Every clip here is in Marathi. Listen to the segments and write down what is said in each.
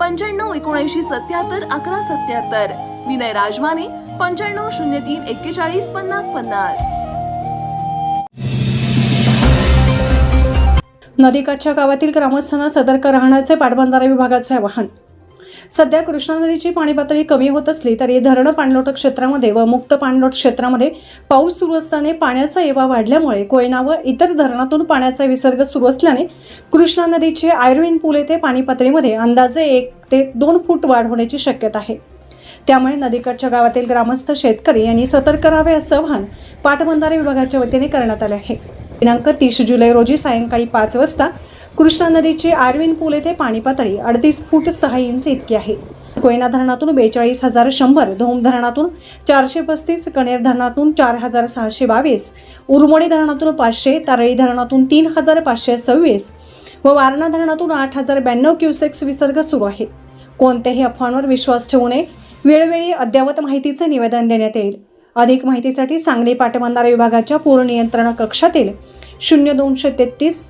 पंच्याण्णव एकोणऐंशी सत्याहत्तर अकरा सत्याहत्तर. विनय राजमाने पंच्याण्णव शून्य तीन एक्केचाळीस पन्नास पन्नास. नदीकाठच्या गावातील ग्रामस्थांना सतर्क राहण्याचे पाटबंधारा विभागाचे आवाहन. सध्या कृष्णा नदीची पाणी पातळी कमी होत असली तरी धरणं पाणलोट क्षेत्रामध्ये व मुक्त पाणलोट क्षेत्रामध्ये पाऊस सुरू असताना पाण्याचा एवा वाढल्यामुळे कोयना व इतर धरणातून पाण्याचा विसर्ग सुरू असल्याने कृष्णा नदीचे आयर्विन पूल येथे पाणी पातळीमध्ये अंदाजे एक ते दोन फूट वाढ होण्याची शक्यता आहे. त्यामुळे नदीकडच्या गावातील ग्रामस्थ शेतकरी यांनी सतर्क करावे असं आवाहन पाटबंधारे विभागाच्या वतीने करण्यात आले आहे. दिनांक तीस जुलै रोजी सायंकाळी पाच वाजता कृष्णा नदीची आर्विन पूल येथे पाणी पातळी अडतीस फूट सहा इंच इतकी आहे. कोयना धरणातून बेचाळीस हजार शंभर धोम धरणातून चारशे पस्तीस कणेर धरणातून चार हजार सहाशे बावीस उरमोडी धरणातून पाचशे तारळी धरणातून तीन हजार पाचशे सव्वीस व वारणा धरणातून आठ हजार ब्याण्णव क्युसेक्स विसर्ग सुरू आहे. कोणत्याही अफवांवर विश्वास ठेवू नये. वेळोवेळी अद्ययावत माहितीचे निवेदन देण्यात येईल. अधिक माहितीसाठी सांगली पाटबंधारे विभागाच्या पूर नियंत्रण कक्षातील शून्य दोनशे तेहतीस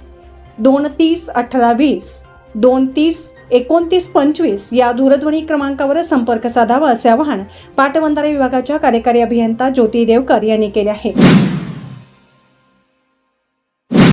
दोन तीस अठरा वीस दोन तीस एकोणतीस पंचवीस या दूरध्वनी क्रमांकावर संपर्क साधावा असे आवाहन पाटबंधारे विभागाच्या कार्यकारी अभियंता ज्योती देवकर यांनी केले आहे.